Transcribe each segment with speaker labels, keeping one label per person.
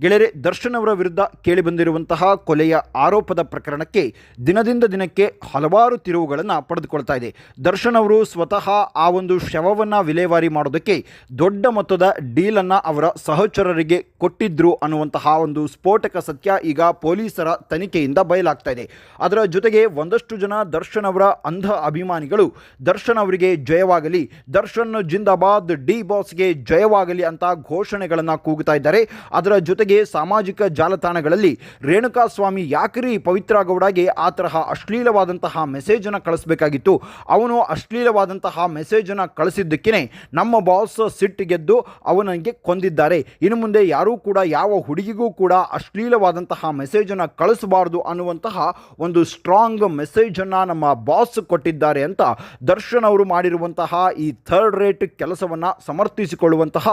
Speaker 1: ಗೆಳೆಯರೆ, ದರ್ಶನ್ ಅವರ ವಿರುದ್ಧ ಕೇಳಿಬಂದಿರುವಂತಹ ಕೊಲೆಯ ಆರೋಪದ ಪ್ರಕರಣಕ್ಕೆ ದಿನದಿಂದ ದಿನಕ್ಕೆ ಹಲವಾರು ತಿರುವುಗಳನ್ನು ಪಡೆದುಕೊಳ್ತಾ ಇದೆ. ದರ್ಶನ್ ಅವರು ಸ್ವತಃ ಆ ಒಂದು ಶವವನ್ನು ವಿಲೇವಾರಿ ಮಾಡೋದಕ್ಕೆ ದೊಡ್ಡ ಮೊತ್ತದ ಡೀಲನ್ನು ಅವರ ಸಹಚರರಿಗೆ ಕೊಟ್ಟಿದ್ರು ಅನ್ನುವಂತಹ ಒಂದು ಸ್ಫೋಟಕ ಸತ್ಯ ಈಗ ಪೊಲೀಸರ ತನಿಖೆಯಿಂದ ಬಯಲಾಗ್ತಾ ಇದೆ. ಅದರ ಜೊತೆಗೆ ಒಂದಷ್ಟು ಜನ ದರ್ಶನ್ ಅವರ ಅಂಧ ಅಭಿಮಾನಿಗಳು ದರ್ಶನ್ ಅವರಿಗೆ ಜಯವಾಗಲಿ, ದರ್ಶನ್ ಜಿಂದಾಬಾದ್ ಡಿ ಬಾಸ್ಗೆ ಜಯವಾಗಲಿ ಅಂತ ಘೋಷಣೆಗಳನ್ನು ಕೂಗುತ್ತಾ ಇದ್ದಾರೆ. ಅದರ ಜೊತೆಗೆ ಸಾಮಾಜಿಕ ಜಾಲತಾಣಗಳಲ್ಲಿ ರೇಣುಕಾ ಸ್ವಾಮಿ ಯಾಕ್ರಿ ಪವಿತ್ರ ಗೌಡಗೆ ಆ ತರಹ ಅಶ್ಲೀಲವಾದಂತಹ ಮೆಸೇಜನ್ನು ಕಳಿಸ್ಬೇಕಾಗಿತ್ತು? ಅವನು ಅಶ್ಲೀಲವಾದಂತಹ ಮೆಸೇಜನ್ನು ಕಳಿಸಿದ್ದಕ್ಕೇ ನಮ್ಮ ಬಾಸ್ ಸಿಟ್ಟಿಗೆದ್ದು ಅವನಿಗೆ ಕೊಂದಿದ್ದಾರೆ. ಇನ್ನು ಮುಂದೆ ಯಾರೂ ಕೂಡ ಯಾವ ಹುಡುಗಿಗೂ ಕೂಡ ಅಶ್ಲೀಲವಾದಂತಹ ಮೆಸೇಜನ್ನು ಕಳಿಸಬಾರದು ಅನ್ನುವಂತಹ ಒಂದು ಸ್ಟ್ರಾಂಗ್ ಮೆಸೇಜ್ ಮೆಸೇಜನ್ನು ನಮ್ಮ ಬಾಸ್ ಕೊಟ್ಟಿದ್ದಾರೆ ಅಂತ ದರ್ಶನ್ ಅವರು ಮಾಡಿರುವಂತಹ ಈ ಥರ್ಡ್ ರೇಟ್ ಕೆಲಸವನ್ನು ಸಮರ್ಥಿಸಿಕೊಳ್ಳುವಂತಹ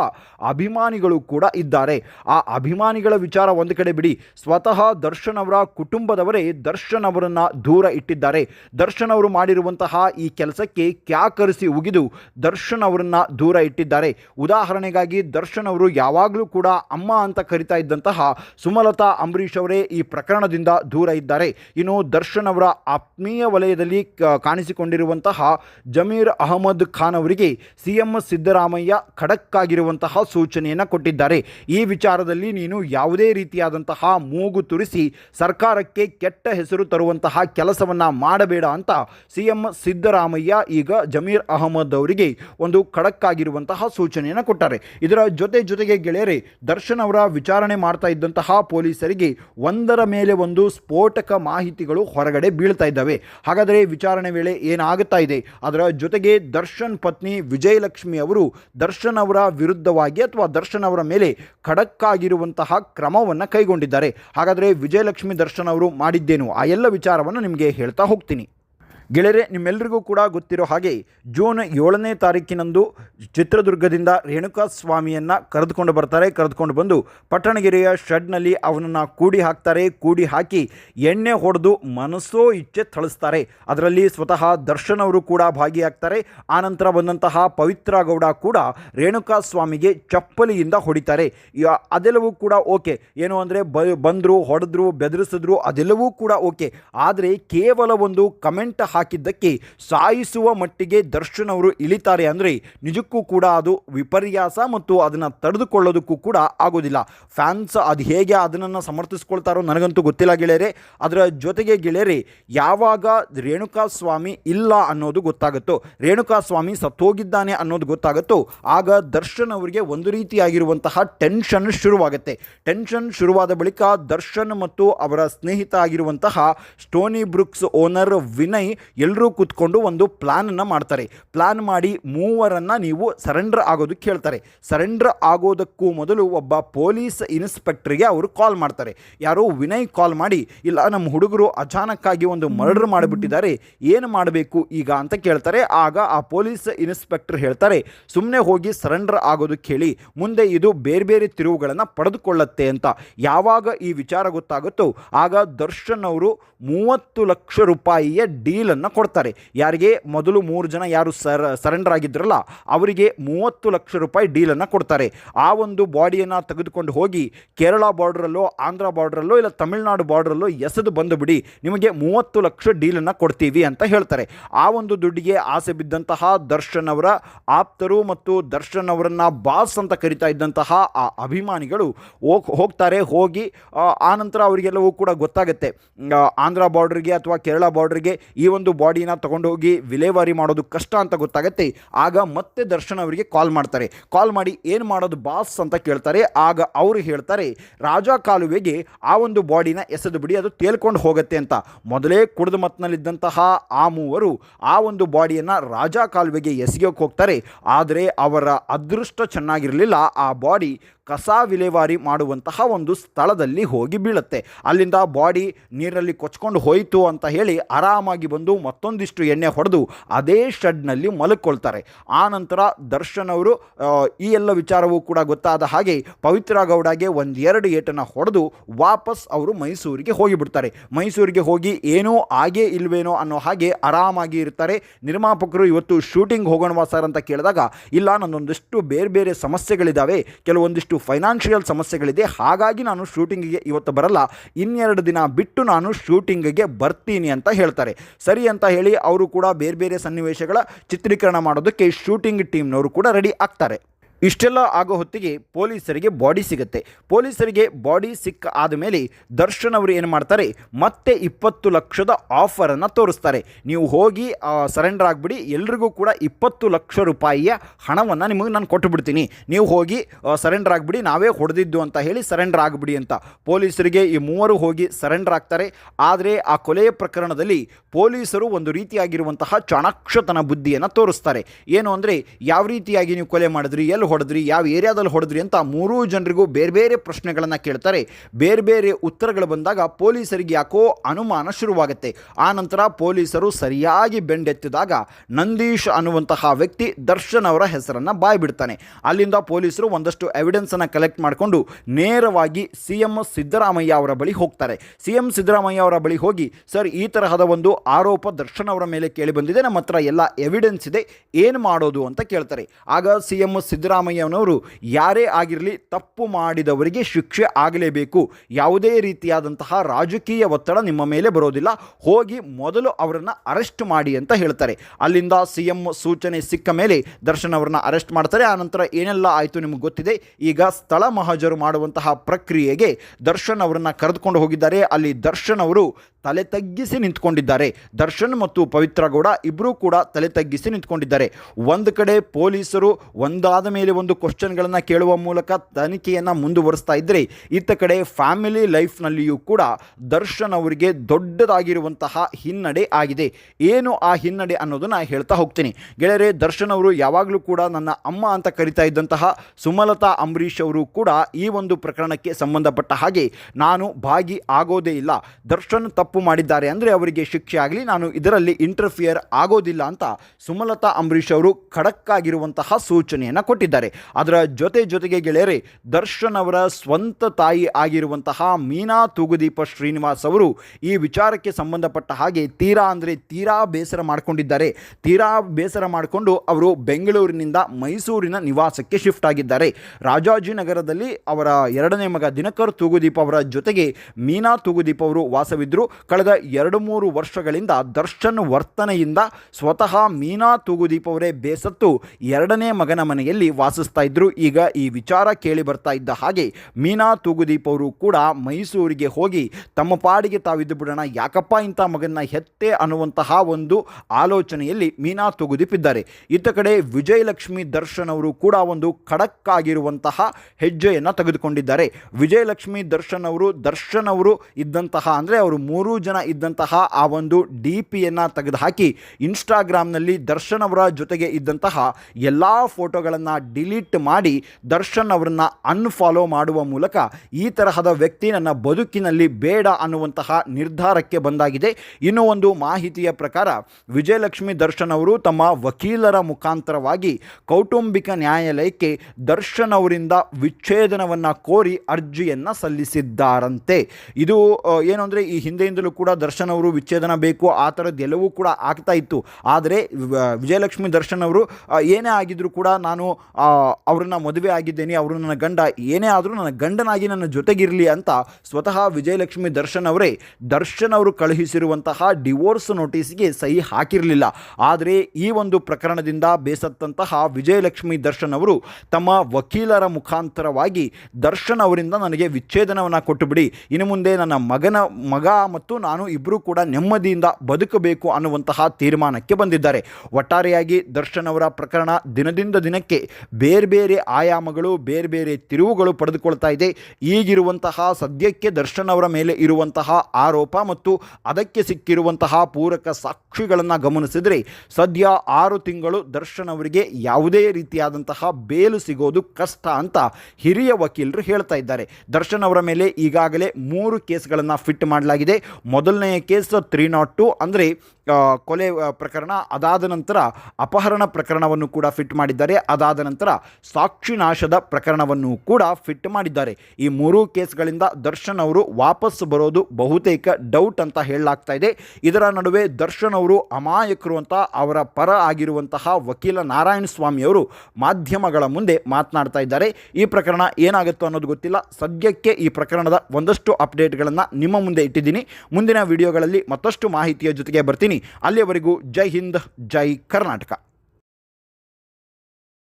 Speaker 1: ಅಭಿಮಾನಿಗಳು ಕೂಡ ಇದ್ದಾರೆ. ಆ ಅಭಿಮಾನಿಗಳ ವಿಚಾರ ಒಂದು ಕಡೆ ಬಿಡಿ. ಸ್ವತಃ ದರ್ಶನ್ ಅವರ ಕುಟುಂಬದವರೇ ದರ್ಶನ್ ಅವರನ್ನು ದೂರ ಇಟ್ಟಿದ್ದಾರೆ. ದರ್ಶನ್ ಅವರು ಮಾಡಿರುವಂತಹ ಈ ಕೆಲಸಕ್ಕೆ ಕ್ಯಾಕರಿಸಿ ಉಗಿದು ದರ್ಶನ್ ಅವರನ್ನು ದೂರ ಇಟ್ಟಿದ್ದಾರೆ. ಉದಾಹರಣೆಗಾಗಿ ದರ್ಶನ್ ಅವರು ಯಾವಾಗಲೂ ಕೂಡ ಅಮ್ಮ ಅಂತ ಕರಿತಾ ಇದ್ದಂತಹ ಸುಮಲತಾ ಅಂಬರೀಷ್ ಅವರೇ ಈ ಪ್ರಕರಣದಿಂದ ದೂರ ಇದ್ದಾರೆ. ಇನ್ನು ದರ್ಶನ್ ಅವರ ಆತ್ಮೀಯ ವಲಯದಲ್ಲಿ ಕಾಣಿಸಿಕೊಂಡಿರುವಂತಹ ಜಮೀರ್ ಅಹಮದ್ ಖಾನ್ ಅವರಿಗೆ ಸಿ ಎಂ ಸಿದ್ದರಾಮಯ್ಯ ಖಡಕ್ ಆಗಿರುವಂತಹ ಸೂಚನೆಯನ್ನು ಕೊಟ್ಟಿದ್ದಾರೆ. ಈ ವಿಚಾರದಲ್ಲಿ ನೀನು ಯಾವುದೇ ರೀತಿಯಾದಂತಹ ಮೂಗು ತುರಿಸಿ ಸರ್ಕಾರಕ್ಕೆ ಕೆಟ್ಟ ಹೆಸರು ತರುವಂತಹ ಕೆಲಸವನ್ನು ಮಾಡಬೇಡ ಅಂತ ಸಿ ಎಂ ಸಿದ್ದರಾಮಯ್ಯ ಈಗ ಜಮೀರ್ ಅಹಮದ್ ಅವರಿಗೆ ಒಂದು ಖಡಕ್ ಆಗಿರುವಂತಹ ಸೂಚನೆಯನ್ನು ಕೊಟ್ಟಾರೆ. ಇದರ ಜೊತೆ ಜೊತೆಗೆ ಗೆಳೆಯರೆ, ದರ್ಶನ್ ಅವರ ವಿಚಾರಣೆ ಮಾಡ್ತಾ ಇದ್ದಂತಹ ಪೊಲೀಸರಿಗೆ ಒಂದರ ಮೇಲೆ ಒಂದು ಸ್ಫೋಟಕ ಮಾಹಿತಿಗಳು ಹೊರಗಡೆ ಬೀಳ್ತಾ ಇದ್ದಾವೆ. ಹಾಗಾದರೆ ವಿಚಾರಣೆ ವೇಳೆ ಏನಾಗುತ್ತಾ ಇದೆ? ಅದರ ಜೊತೆಗೆ ದರ್ಶನ್ ಪತ್ನಿ ವಿಜಯಲಕ್ಷ್ಮಿ ಅವರು ದರ್ಶನ್ ಅವರ ವಿರುದ್ಧವಾಗಿ ಅಥವಾ ದರ್ಶನ್ ಅವರ ಮೇಲೆ ಖಡಕ್ ಆಗಿರುವಂತಹ ಕ್ರಮವನ್ನು ಕೈಗೊಂಡಿದ್ದಾರೆ. ಹಾಗಾದರೆ ವಿಜಯಲಕ್ಷ್ಮಿ ದರ್ಶನ್ ಅವರು ಮಾಡಿದ್ದೇನು? ಆ ಎಲ್ಲ ವಿಚಾರವನ್ನು ನಿಮಗೆ ಹೇಳ್ತಾ ಹೋಗ್ತೀನಿ. ಗೆಳೆಯರೆ ನಿಮ್ಮೆಲ್ಲರಿಗೂ ಕೂಡ ಗೊತ್ತಿರೋ ಹಾಗೆ ಜೂನ್ ಏಳನೇ ತಾರೀಕಿನಂದು ಚಿತ್ರದುರ್ಗದಿಂದ ರೇಣುಕಾ ಸ್ವಾಮಿಯನ್ನು ಕರೆದುಕೊಂಡು ಬರ್ತಾರೆ. ಕರೆದುಕೊಂಡು ಬಂದು ಪಟ್ಟಣಗಿರಿಯ ಶೆಡ್ನಲ್ಲಿ ಅವನನ್ನು ಕೂಡಿ ಹಾಕ್ತಾರೆ. ಕೂಡಿ ಹಾಕಿ ಎಣ್ಣೆ ಹೊಡೆದು ಮನಸ್ಸೋ ಇಚ್ಛೆ ಥಳಿಸ್ತಾರೆ. ಅದರಲ್ಲಿ ಸ್ವತಃ ದರ್ಶನ್ ಅವರು ಕೂಡ ಭಾಗಿಯಾಗ್ತಾರೆ. ಆನಂತರ ಬಂದಂತಹ ಪವಿತ್ರ ಗೌಡ ಕೂಡ ರೇಣುಕಾ ಸ್ವಾಮಿಗೆ ಚಪ್ಪಲಿಯಿಂದ ಹೊಡಿತಾರೆ. ಅದೆಲ್ಲವೂ ಕೂಡ ಓಕೆ. ಏನು ಅಂದರೆ ಬ, ಬಂದರು, ಹೊಡೆದ್ರು, ಬೆದರಿಸಿದ್ರು ಅದೆಲ್ಲವೂ ಕೂಡ ಓಕೆ. ಆದರೆ ಕೇವಲ ಒಂದು ಕಮೆಂಟ್ ಹಾಕಿದ್ದಕ್ಕೆ ಸಾಯಿಸುವ ಮಟ್ಟಿಗೆ ದರ್ಶನ್ ಅವರು ಇಳಿತಾರೆ ಅಂದರೆ ನಿಜಕ್ಕೂ ಕೂಡ ಅದು ವಿಪರ್ಯಾಸ ಮತ್ತು ಅದನ್ನು ತಡೆದುಕೊಳ್ಳೋದಕ್ಕೂ ಕೂಡ ಆಗೋದಿಲ್ಲ. ಫ್ಯಾನ್ಸ್ ಅದು ಹೇಗೆ ಅದನ್ನು ಸಮರ್ಥಿಸ್ಕೊಳ್ತಾರೋ ನನಗಂತೂ ಗೊತ್ತಿಲ್ಲ ಗೆಳೆಯರೆ. ಅದರ ಜೊತೆಗೆ ಗೆಳೆಯರೆ, ಯಾವಾಗ ರೇಣುಕಾ ಸ್ವಾಮಿ ಇಲ್ಲ ಅನ್ನೋದು ಗೊತ್ತಾಗುತ್ತೋ ರೇಣುಕಾ ಸ್ವಾಮಿ ಸತ್ತೋಗಿದ್ದಾನೆ ಅನ್ನೋದು ಗೊತ್ತಾಗುತ್ತೋ, ಆಗ ದರ್ಶನ್ ಅವರಿಗೆ ಒಂದು ರೀತಿಯಾಗಿರುವಂತಹ ಟೆನ್ಷನ್ ಶುರುವಾಗುತ್ತೆ. ಟೆನ್ಷನ್ ಶುರುವಾದ ಬಳಿಕ ದರ್ಶನ್ ಮತ್ತು ಅವರ ಸ್ನೇಹಿತ ಆಗಿರುವಂತಹ ಸ್ಟೋನಿ ಬ್ರುಕ್ಸ್ ಓನರ್ ವಿನಯ್ ಎಲ್ಲರೂ ಕೂತ್ಕೊಂಡು ಒಂದು ಪ್ಲ್ಯಾನನ್ನು ಮಾಡ್ತಾರೆ. ಪ್ಲ್ಯಾನ್ ಮಾಡಿ ಮೂವರನ್ನು ನೀವು ಸರೆಂಡರ್ ಆಗೋದಕ್ಕೆ ಹೇಳ್ತಾರೆ ಸರೆಂಡರ್ ಆಗೋದಕ್ಕೂ ಮೊದಲು ಒಬ್ಬ ಪೊಲೀಸ್ ಇನ್ಸ್ಪೆಕ್ಟ್ರಿಗೆ ಅವರು ಕಾಲ್ ಮಾಡ್ತಾರೆ. ಯಾರೋ ವಿನಯ್ ಕಾಲ್ ಮಾಡಿ, ಇಲ್ಲ, ನಮ್ಮ ಹುಡುಗರು ಅಚಾನಕ್ಕಾಗಿ ಒಂದು ಮರ್ಡರ್ ಮಾಡಿಬಿಟ್ಟಿದ್ದಾರೆ. ಏನು ಮಾಡಬೇಕು ಈಗ? ಅಂತ ಕೇಳ್ತಾರೆ. ಆಗ ಆ ಪೊಲೀಸ್ ಇನ್ಸ್ಪೆಕ್ಟರ್ ಹೇಳ್ತಾರೆ ಸುಮ್ಮನೆ ಹೋಗಿ ಸರೆಂಡರ್ ಆಗೋದಕ್ಕೆ ಹೇಳಿ ಮುಂದೆ ಇದು ಬೇರೆ ಬೇರೆ ತಿರುವುಗಳನ್ನು ಪಡೆದುಕೊಳ್ಳುತ್ತೆ ಅಂತ. ಯಾವಾಗ ಈ ವಿಚಾರ ಗೊತ್ತಾಗುತ್ತೋ, ಆಗ ದರ್ಶನ್ ಅವರು ಮೂವತ್ತು ಲಕ್ಷ ರೂಪಾಯಿಯ ಡೀಲನ್ನು ಕೊಡ್ತಾರೆ. ಯಾರಿಗೆ ಮೊದಲು ಮೂರು ಜನ ಯಾರು ಸರ್ ಸರೆಂಡರ್ ಆಗಿದ್ರಲ್ಲ, ಅವರಿಗೆ ಮೂವತ್ತು ಲಕ್ಷ ರೂಪಾಯಿ ಡೀಲನ್ನು ಕೊಡ್ತಾರೆ. ಆ ಒಂದು ಬಾಡಿಯನ್ನು ತೆಗೆದುಕೊಂಡು ಹೋಗಿ ಕೇರಳ ಬಾರ್ಡ್ರಲ್ಲೋ ಆಂಧ್ರ ಬಾರ್ಡ್ರಲ್ಲೋ ಇಲ್ಲ ತಮಿಳುನಾಡು ಬಾರ್ಡ್ರಲ್ಲೋ ಎಸೆದು ಬಂದು ಬಿಡಿ, ನಿಮಗೆ ಮೂವತ್ತು ಲಕ್ಷ ಡೀಲನ್ನು ಕೊಡ್ತೀವಿ ಅಂತ ಹೇಳ್ತಾರೆ. ಆ ಒಂದು ದುಡ್ಡಿಗೆ ಆಸೆ ಬಿದ್ದಂತಹ ದರ್ಶನ್ ಅವರ, ಆಪ್ತರು ಮತ್ತು ದರ್ಶನ್ ಅವರನ್ನು ಬಾಸ್ ಅಂತ ಕರಿತಾ ಇದ್ದಂತಹ ಆ ಅಭಿಮಾನಿಗಳು ಹೋಗ್, ಹೋಗ್ತಾರೆ, ಹೋಗಿ ಆನಂತರ ಅವರಿಗೆಲ್ಲವೂ ಕೂಡ ಗೊತ್ತಾಗುತ್ತೆ. ಆಂಧ್ರ ಬಾರ್ಡ್ರಿಗೆ ಅಥವಾ ಕೇರಳ ಬಾರ್ಡ್ರಿಗೆ ಈ ಒಂದು ಬಾಡಿನ ತಗೊಂಡೋಗಿ ವಿಲೇವಾರಿ ಮಾಡೋದು ಕಷ್ಟ ಅಂತ ಗೊತ್ತಾಗುತ್ತೆ. ಆಗ ಮತ್ತೆ ದರ್ಶನ್ ಅವರಿಗೆ ಕಾಲ್ ಮಾಡ್ತಾರೆ. ಕಾಲ್ ಮಾಡಿ ಏನು ಮಾಡೋದು ಬಾಸ್ ಅಂತ ಕೇಳ್ತಾರೆ. ಆಗ ಅವರು ಹೇಳ್ತಾರೆ, ರಾಜ ಕಾಲುವೆಗೆ ಆ ಒಂದು ಬಾಡಿನ ಎಸೆದು ಬಿಡಿ, ಅದು ತೇಲ್ಕೊಂಡು ಹೋಗುತ್ತೆ ಅಂತ. ಮೊದಲೇ ಕುಡಿದು ಮತ್ತಿನಲ್ಲಿದ್ದಂತಹ ಆ ಮೂವರು ಆ ಒಂದು ಬಾಡಿಯನ್ನು ರಾಜ ಕಾಲುವೆಗೆ ಎಸೆಯೋಕೆ ಹೋಗ್ತಾರೆ. ಆದರೆ ಅವರ ಅದೃಷ್ಟ ಚೆನ್ನಾಗಿರಲಿಲ್ಲ. ಆ ಬಾಡಿ ಕಸ ವಿಲೇವಾರಿ ಮಾಡುವಂತಹ ಒಂದು ಸ್ಥಳದಲ್ಲಿ ಹೋಗಿ ಬೀಳುತ್ತೆ. ಅಲ್ಲಿಂದ ಬಾಡಿ ನೀರಲ್ಲಿ ಕೊಚ್ಕೊಂಡು ಹೋಯಿತು ಅಂತ ಹೇಳಿ ಆರಾಮಾಗಿ ಬಂದು ಮತ್ತೊಂದಿಷ್ಟು ಎಣ್ಣೆ ಹೊಡೆದು ಅದೇ ಶೆಡ್ನಲ್ಲಿ ಆ ನಂತರ ದರ್ಶನ್ ಅವರು ಈ ಎಲ್ಲ ವಿಚಾರವೂ ಕೂಡ ಗೊತ್ತಾದ ಹಾಗೆ ಪವಿತ್ರ ಗೌಡಗೆ ಒಂದೆರಡು ಏಟನ್ನು ಹೊಡೆದು ವಾಪಸ್ ಅವರು ಮೈಸೂರಿಗೆ ಹೋಗಿಬಿಡ್ತಾರೆ. ಮೈಸೂರಿಗೆ ಹೋಗಿ ಏನೂ ಆಗೇ ಇಲ್ವೇನೋ ಅನ್ನೋ ಹಾಗೆ ಆರಾಮಾಗಿ ಇರ್ತಾರೆ. ನಿರ್ಮಾಪಕರು ಇವತ್ತು ಶೂಟಿಂಗ್ ಹೋಗೋಣವಾ ಸರ್ ಅಂತ ಕೇಳಿದಾಗ, ಇಲ್ಲ ನನ್ನೊಂದಿಷ್ಟು ಬೇರೆ ಬೇರೆ ಸಮಸ್ಯೆಗಳಿದ್ದಾವೆ ಕೆಲವೊಂದಿಷ್ಟು ಫೈನಾನ್ಷಿಯಲ್ ಸಮಸ್ಯೆಗಳಿದೆ. ಹಾಗಾಗಿ ನಾನು ಶೂಟಿಂಗಿಗೆ ಇವತ್ತು ಬರಲ್ಲ. ಇನ್ನೆರಡು ದಿನ ಬಿಟ್ಟು ನಾನು ಶೂಟಿಂಗಿಗೆ ಬರ್ತೀನಿ ಅಂತ ಹೇಳ್ತಾರೆ. ಸರಿ ಅಂತ ಹೇಳಿ ಅವರು ಕೂಡ ಬೇರೆ ಬೇರೆ ಸನ್ನಿವೇಶಗಳ ಚಿತ್ರೀಕರಣ ಮಾಡೋದಕ್ಕೆ ಶೂಟಿಂಗ್ ಟೀಮ್ನವರು ಕೂಡ ರೆಡಿ ಆಗ್ತಾರೆ. ಇಷ್ಟೆಲ್ಲ ಆಗೋ ಹೊತ್ತಿಗೆ ಪೊಲೀಸರಿಗೆ ಬಾಡಿ ಸಿಗುತ್ತೆ. ಪೊಲೀಸರಿಗೆ ಬಾಡಿ ಸಿಕ್ಕ ಆದಮೇಲೆ ದರ್ಶನ್ ಅವರು ಏನು ಮಾಡ್ತಾರೆ? ಮತ್ತೆ ಇಪ್ಪತ್ತು ಲಕ್ಷದ ಆಫರನ್ನು ತೋರಿಸ್ತಾರೆ. ನೀವು ಹೋಗಿ ಸರೆಂಡರ್ ಆಗಿಬಿಡಿ. ಎಲ್ರಿಗೂ ಕೂಡ ಇಪ್ಪತ್ತು ಲಕ್ಷ ರೂಪಾಯಿಯ ಹಣವನ್ನು ನಿಮಗೆ ನಾನು ಕೊಟ್ಟು ಬಿಡ್ತೀನಿ ನೀವು ಹೋಗಿ ಸರೆಂಡರ್ ಆಗಿಬಿಡಿ. ನಾವೇ ಹೊಡೆದಿದ್ದು ಅಂತ ಹೇಳಿ ಸರೆಂಡರ್ ಆಗಿಬಿಡಿ ಅಂತ ಪೊಲೀಸರಿಗೆ ಈ ಮೂವರು ಹೋಗಿ ಸರೆಂಡರ್ ಆಗ್ತಾರೆ. ಆದರೆ ಆ ಕೊಲೆಯ ಪ್ರಕರಣದಲ್ಲಿ ಪೊಲೀಸರು ಒಂದು ರೀತಿಯಾಗಿರುವಂತಹ ಚಾಣಾಕ್ಷತನ ಬುದ್ಧಿಯನ್ನು ತೋರಿಸ್ತಾರೆ. ಏನು ಅಂದರೆ, ಯಾವ ರೀತಿಯಾಗಿ ನೀವು ಕೊಲೆ ಮಾಡಿದ್ರಿ? ಎಲ್ಲಿ ಹೊಡೆದ್ರಿ, ಯಾವ ಏರಿಯಾದಲ್ಲಿ ಹೊಡೆದ್ರಿ ಅಂತ ಮೂರೂ ಜನರಿಗೂ ಬೇರೆ ಬೇರೆ ಪ್ರಶ್ನೆಗಳನ್ನು ಕೇಳ್ತಾರೆ. ಬೇರೆ ಬೇರೆ ಉತ್ತರಗಳು ಬಂದಾಗ ಪೊಲೀಸರಿಗೆ ಯಾಕೋ ಅನುಮಾನ ಶುರುವಾಗುತ್ತೆ. ಆ ನಂತರ ಪೊಲೀಸರು ಸರಿಯಾಗಿ ಬೆಂಡೆತ್ತಿದಾಗ ನಂದೀಶ್ ಅನ್ನುವಂತಹ ವ್ಯಕ್ತಿ ದರ್ಶನ್ ಅವರ ಹೆಸರನ್ನು ಬಾಯ್ಬಿಡ್ತಾನೆ. ಅಲ್ಲಿಂದ ಪೊಲೀಸರು ಒಂದಷ್ಟು ಎವಿಡೆನ್ಸನ್ನು ಕಲೆಕ್ಟ್ ಮಾಡಿಕೊಂಡು ನೇರವಾಗಿ ಸಿ ಎಂ ಸಿದ್ದರಾಮಯ್ಯ ಅವರ ಬಳಿ ಹೋಗ್ತಾರೆ. ಸಿ ಎಂ ಸಿದ್ದರಾಮಯ್ಯ ಅವರ ಬಳಿ ಹೋಗಿ, ಸರ್, ಈ ತರಹದ ಒಂದು ಆರೋಪ ದರ್ಶನ್ ಅವರ ಮೇಲೆ ಕೇಳಿ ಬಂದಿದೆ. ನಮ್ಮ ಹತ್ರ ಎಲ್ಲ ಎವಿಡೆನ್ಸ್ ಇದೆ. ಏನು ಮಾಡೋದು? ಅಂತ ಕೇಳ್ತಾರೆ. ಆಗ ಸಿ ಎಂ ಸಿದ್ದರಾಮಯ್ಯನವರು ಯಾರೇ ಆಗಿರಲಿ ತಪ್ಪು ಮಾಡಿದವರಿಗೆ ಶಿಕ್ಷೆ ಆಗಲೇಬೇಕು. ಯಾವುದೇ ರೀತಿಯಾದಂತಹ ರಾಜಕೀಯ ಒತ್ತಡ ನಿಮ್ಮ ಮೇಲೆ ಬರೋದಿಲ್ಲ. ಹೋಗಿ ಮೊದಲು ಅವರನ್ನು ಅರೆಸ್ಟ್ ಮಾಡಿ ಅಂತ ಹೇಳ್ತಾರೆ. ಅಲ್ಲಿಂದ ಸಿ ಎಂ ಸೂಚನೆ ಸಿಕ್ಕ ಮೇಲೆ ದರ್ಶನ್ ಅವರನ್ನ ಅರೆಸ್ಟ್ ಮಾಡ್ತಾರೆ. ಆನಂತರ ಏನೆಲ್ಲ ಆಯಿತು ನಿಮಗೆ ಗೊತ್ತಿದೆ? ಈಗ ಸ್ಥಳ ಮಹಜರು ಮಾಡುವಂತಹ ಪ್ರಕ್ರಿಯೆಗೆ ದರ್ಶನ್ ಅವರನ್ನ ಕರೆದುಕೊಂಡು ಹೋಗಿದ್ದಾರೆ. ಅಲ್ಲಿ ದರ್ಶನ್ ಅವರು ತಲೆ ತಗ್ಗಿಸಿ ನಿಂತ್ಕೊಂಡಿದ್ದಾರೆ. ದರ್ಶನ್ ಮತ್ತು ಪವಿತ್ರ ಗೌಡ ಇಬ್ಬರೂ ಕೂಡ ತಲೆ ತಗ್ಗಿಸಿ ನಿಂತ್ಕೊಂಡಿದ್ದಾರೆ. ಒಂದು ಕಡೆ ಪೊಲೀಸರು, ಒಂದಾದ ಮೇಲೆ ಒಂದು ಕ್ವಶನ್ಗಳನ್ನು ಕೇಳುವ ಮೂಲಕ ತನಿಖೆಯನ್ನು ಮುಂದುವರಿಸ್ತಾ ಇದ್ದರೆ ಇತ್ತ ಕಡೆ ಫ್ಯಾಮಿಲಿ ಲೈಫ್ನಲ್ಲಿಯೂ ಕೂಡ ದರ್ಶನ್ ಅವರಿಗೆ ದೊಡ್ಡದಾಗಿರುವಂತಹ ಹಿನ್ನಡೆ ಆಗಿದೆ. ಏನು ಆ ಹಿನ್ನಡೆ ಅನ್ನೋದನ್ನು ಹೇಳ್ತಾ ಹೋಗ್ತೀನಿ. ಗೆಳೆಯರೆ, ದರ್ಶನ್ ಅವರು ಯಾವಾಗಲೂ ಕೂಡ ನನ್ನ ಅಮ್ಮ ಅಂತ ಕರಿತಾ ಇದ್ದಂತಹ ಸುಮಲತಾ ಅಂಬರೀಷ್ ಅವರು ಕೂಡ ಈ ಒಂದು ಪ್ರಕರಣಕ್ಕೆ ಸಂಬಂಧಪಟ್ಟ ಹಾಗೆ ನಾನು ಭಾಗಿ ಆಗೋದೇ ಇಲ್ಲ. ದರ್ಶನ್ ತಪ್ಪು ಮಾಡಿದ್ದಾರೆ ಅಂದರೆ ಅವರಿಗೆ ಶಿಕ್ಷೆ ಆಗಲಿ, ನಾನು ಇದರಲ್ಲಿ ಇಂಟರ್ಫಿಯರ್ ಆಗೋದಿಲ್ಲ ಅಂತ ಸುಮಲತಾ ಅಂಬರೀಷ್ ಅವರು ಖಡಕ್ಕಾಗಿರುವಂತಹ ಸೂಚನೆಯನ್ನು ಕೊಟ್ಟಿದ್ದಾರೆ. ಅದರ ಜೊತೆ ಜೊತೆಗೆ ಗೆಳೆಯರೆ, ದರ್ಶನ್ ಅವರ ಸ್ವಂತ ತಾಯಿ ಆಗಿರುವಂತಹ ಮೀನಾ ತೂಗುದೀಪ ಶ್ರೀನಿವಾಸ್ ಅವರು ಈ ವಿಚಾರಕ್ಕೆ ಸಂಬಂಧಪಟ್ಟ ಹಾಗೆ ತೀರಾ ಅಂದರೆ ತೀರಾ ಬೇಸರ ಮಾಡಿಕೊಂಡಿದ್ದಾರೆ. ತೀರಾ ಬೇಸರ ಮಾಡಿಕೊಂಡು ಅವರು ಬೆಂಗಳೂರಿನಿಂದ ಮೈಸೂರಿನ ನಿವಾಸಕ್ಕೆ ಶಿಫ್ಟ್ ಆಗಿದ್ದಾರೆ. ರಾಜಾಜಿನಗರದಲ್ಲಿ ಅವರ ಎರಡನೇ ಮಗ ದಿನಕರ್ ತೂಗುದೀಪ್ ಅವರ ಜೊತೆಗೆ ಮೀನಾ ತೂಗುದೀಪ್ ಅವರು ವಾಸವಿದ್ದರು ಕಳೆದ ಎರಡು ಮೂರು ವರ್ಷಗಳಿಂದ ದರ್ಶನ್ ವರ್ತನೆಯಿಂದ ಸ್ವತಃ ಮೀನಾ ತೂಗುದೀಪ್ ಅವರೇ ಬೇಸತ್ತು ಎರಡನೇ ಮಗನ ಮನೆಯಲ್ಲಿ ವಾಸಿಸ್ತಾ ಇದ್ರು. ಈಗ ಈ ವಿಚಾರ ಕೇಳಿ ಬರ್ತಾ ಇದ್ದ ಹಾಗೆ ಮೀನಾ ತೂಗುದೀಪ್ ಅವರು ಕೂಡ ಮೈಸೂರಿಗೆ ಹೋಗಿ ತಮ್ಮ ಪಾಡಿಗೆ ತಾವಿದ್ದು ಬಿಡೋಣ. ಯಾಕಪ್ಪ ಇಂಥ ಮಗನ ಹೆತ್ತೆ ಅನ್ನುವಂತಹ ಒಂದು ಆಲೋಚನೆಯಲ್ಲಿ ಮೀನಾ ತೂಗುದೀಪ್ ಇದ್ದಾರೆ. ಇತ್ತ ಕಡೆ ವಿಜಯಲಕ್ಷ್ಮಿ ದರ್ಶನ್ ಅವರು ಕೂಡ ಒಂದು ಖಡಕ್ ಆಗಿರುವಂತಹ ಹೆಜ್ಜೆಯನ್ನು ತೆಗೆದುಕೊಂಡಿದ್ದಾರೆ. ವಿಜಯಲಕ್ಷ್ಮಿ ದರ್ಶನ್ ಅವರು ದರ್ಶನ್ ಅವರು ಇದ್ದಂತಹ ಅಂದರೆ ಅವರು ಮೂರು ಜನ ಇದ್ದಂತಹ ಆ ಒಂದು ಡಿ ಪಿಯನ್ನು ತೆಗೆದುಹಾಕಿ ಇನ್ಸ್ಟಾಗ್ರಾಮ್ನಲ್ಲಿ ದರ್ಶನ್ ಅವರ ಜೊತೆಗೆ ಇದ್ದಂತಹ ಎಲ್ಲ ಫೋಟೋಗಳನ್ನು ಡಿಲೀಟ್ ಮಾಡಿ ದರ್ಶನ್ ಅವರನ್ನು ಅನ್ಫಾಲೋ ಮಾಡುವ ಮೂಲಕ ಈ ತರಹದ ವ್ಯಕ್ತಿ ನನ್ನ ಬದುಕಿನಲ್ಲಿ ಬೇಡ ಅನ್ನುವಂತಹ ನಿರ್ಧಾರಕ್ಕೆ ಬಂದಾಗಿದೆ. ಇನ್ನು ಒಂದು ಮಾಹಿತಿಯ ಪ್ರಕಾರ ವಿಜಯಲಕ್ಷ್ಮಿ ದರ್ಶನ್ ಅವರು ತಮ್ಮ ವಕೀಲರ ಮುಖಾಂತರವಾಗಿ ಕೌಟುಂಬಿಕ ನ್ಯಾಯಾಲಯಕ್ಕೆ ದರ್ಶನ್ ಅವರಿಂದ ವಿಚ್ಛೇದನವನ್ನು ಕೋರಿ ಅರ್ಜಿಯನ್ನು ಸಲ್ಲಿಸಿದ್ದಾರಂತೆ. ಇದು ಏನು ಅಂದರೆ ಈ ಹಿಂದೆಯಿಂದಲೂ ಕೂಡ ದರ್ಶನ್ ಅವರು ವಿಚ್ಛೇದನ ಬೇಕು, ಆ ಥರದ್ದು ಎಲ್ಲವೂ ಕೂಡ ಆಗ್ತಾ ಇತ್ತು. ಆದರೆ ವಿಜಯಲಕ್ಷ್ಮಿ ದರ್ಶನ್ ಅವರು ಏನೇ ಆಗಿದ್ರೂ ಕೂಡ ನಾನು ಅವ್ರನ್ನ ಮದುವೆ ಆಗಿದ್ದೇನೆ, ಅವರು ನನ್ನ ಗಂಡ, ಏನೇ ಆದರೂ ನನ್ನ ಗಂಡನಾಗಿ ನನ್ನ ಜೊತೆಗಿರಲಿ ಅಂತ ಸ್ವತಃ ವಿಜಯಲಕ್ಷ್ಮಿ ದರ್ಶನ್ ಅವರೇ ದರ್ಶನ್ ಅವರು ಕಳುಹಿಸಿರುವಂತಹ ಡಿವೋರ್ಸ್ ನೋಟಿಸ್ಗೆ ಸಹಿ ಹಾಕಿರಲಿಲ್ಲ. ಆದರೆ ಈ ಒಂದು ಪ್ರಕರಣದಿಂದ ಬೇಸತ್ತಂತಹ ವಿಜಯಲಕ್ಷ್ಮಿ ದರ್ಶನ್ ಅವರು ತಮ್ಮ ವಕೀಲರ ಮುಖಾಂತರವಾಗಿ ದರ್ಶನ್ ಅವರಿಂದ ನನಗೆ ವಿಚ್ಛೇದನವನ್ನು ಕೊಟ್ಟುಬಿಡಿ. ಇನ್ನು ಮುಂದೆ ನನ್ನ ಮಗನ, ಮಗ ಮತ್ತು ನಾನು ಇಬ್ಬರೂ ಕೂಡ ನೆಮ್ಮದಿಯಿಂದ ಬದುಕಬೇಕು ಅನ್ನುವಂತಹ ತೀರ್ಮಾನಕ್ಕೆ ಬಂದಿದ್ದಾರೆ. ಒಟ್ಟಾರೆಯಾಗಿ ದರ್ಶನ್ ಅವರ ಪ್ರಕರಣ ದಿನದಿಂದ ದಿನಕ್ಕೆ ಬೇರೆ ಬೇರೆ ಆಯಾಮಗಳು, ಬೇರೆ ಬೇರೆ ತಿರುವುಗಳು ಪಡೆದುಕೊಳ್ತಾ ಇದೆ. ಈಗಿರುವಂತಹ, ಸದ್ಯಕ್ಕೆ ದರ್ಶನ್ ಅವರ ಮೇಲೆ ಇರುವಂತಹ ಆರೋಪ ಮತ್ತು ಅದಕ್ಕೆ ಸಿಕ್ಕಿರುವಂತಹ ಪೂರಕ ಸಾಕ್ಷಿಗಳನ್ನು ಗಮನಿಸಿದರೆ, ಸದ್ಯ ಆರು ತಿಂಗಳು ದರ್ಶನ್ ಅವರಿಗೆ ಯಾವುದೇ ರೀತಿಯಾದಂತಹ ಬೇಲು ಸಿಗೋದು ಕಷ್ಟ ಅಂತ ಹಿರಿಯ ವಕೀಲರು ಹೇಳ್ತಾ ಇದ್ದಾರೆ. ದರ್ಶನ್ ಅವರ ಮೇಲೆ ಈಗಾಗಲೇ ಮೂರು ಕೇಸ್ಗಳನ್ನು ಫಿಟ್ ಮಾಡಲಾಗಿದೆ. ಮೊದಲನೆಯ ಕೇಸ್ ತ್ರೀ ನಾಟ್ ಟು ಅಂದರೆ ಕೊಲೆ ಪ್ರಕರಣ, ಅದಾದ ನಂತರ ಅಪಹರಣ ಪ್ರಕರಣವನ್ನು ಕೂಡ ಫಿಟ್ ಮಾಡಿದ್ದಾರೆ. ಅದಾದ ನಂತರ ನಂತರ ಸಾಕ್ಷಿ ನಾಶದ ಪ್ರಕರಣವನ್ನು ಕೂಡ ಫಿಟ್ ಮಾಡಿದ್ದಾರೆ. ಈ ಮೂರೂ ಕೇಸ್ಗಳಿಂದ ದರ್ಶನ್ ಅವರು ವಾಪಸ್ ಬರೋದು ಬಹುತೇಕ ಡೌಟ್ ಅಂತ ಹೇಳಲಾಗ್ತಾ ಇದೆ. ಇದರ ನಡುವೆ ದರ್ಶನ್ ಅವರು ಅಮಾಯಕರು ಅಂತ ಅವರ ಪರ ಆಗಿರುವಂತಹ ವಕೀಲ ನಾರಾಯಣ ಸ್ವಾಮಿಯವರು ಮಾಧ್ಯಮಗಳ ಮುಂದೆ ಮಾತನಾಡ್ತಾ ಇದ್ದಾರೆ. ಈ ಪ್ರಕರಣ ಏನಾಗುತ್ತೋ ಅನ್ನೋದು ಗೊತ್ತಿಲ್ಲ. ಸದ್ಯಕ್ಕೆ ಈ ಪ್ರಕರಣದ ಒಂದಷ್ಟು ಅಪ್ಡೇಟ್ಗಳನ್ನು ನಿಮ್ಮ ಮುಂದೆ ಇಟ್ಟಿದ್ದೀನಿ. ಮುಂದಿನ ವಿಡಿಯೋಗಳಲ್ಲಿ ಮತ್ತಷ್ಟು ಮಾಹಿತಿಯ ಜೊತೆಗೆ ಬರ್ತೀನಿ. ಅಲ್ಲಿಯವರೆಗೂ ಜೈ ಹಿಂದ್, ಜೈ ಕರ್ನಾಟಕ.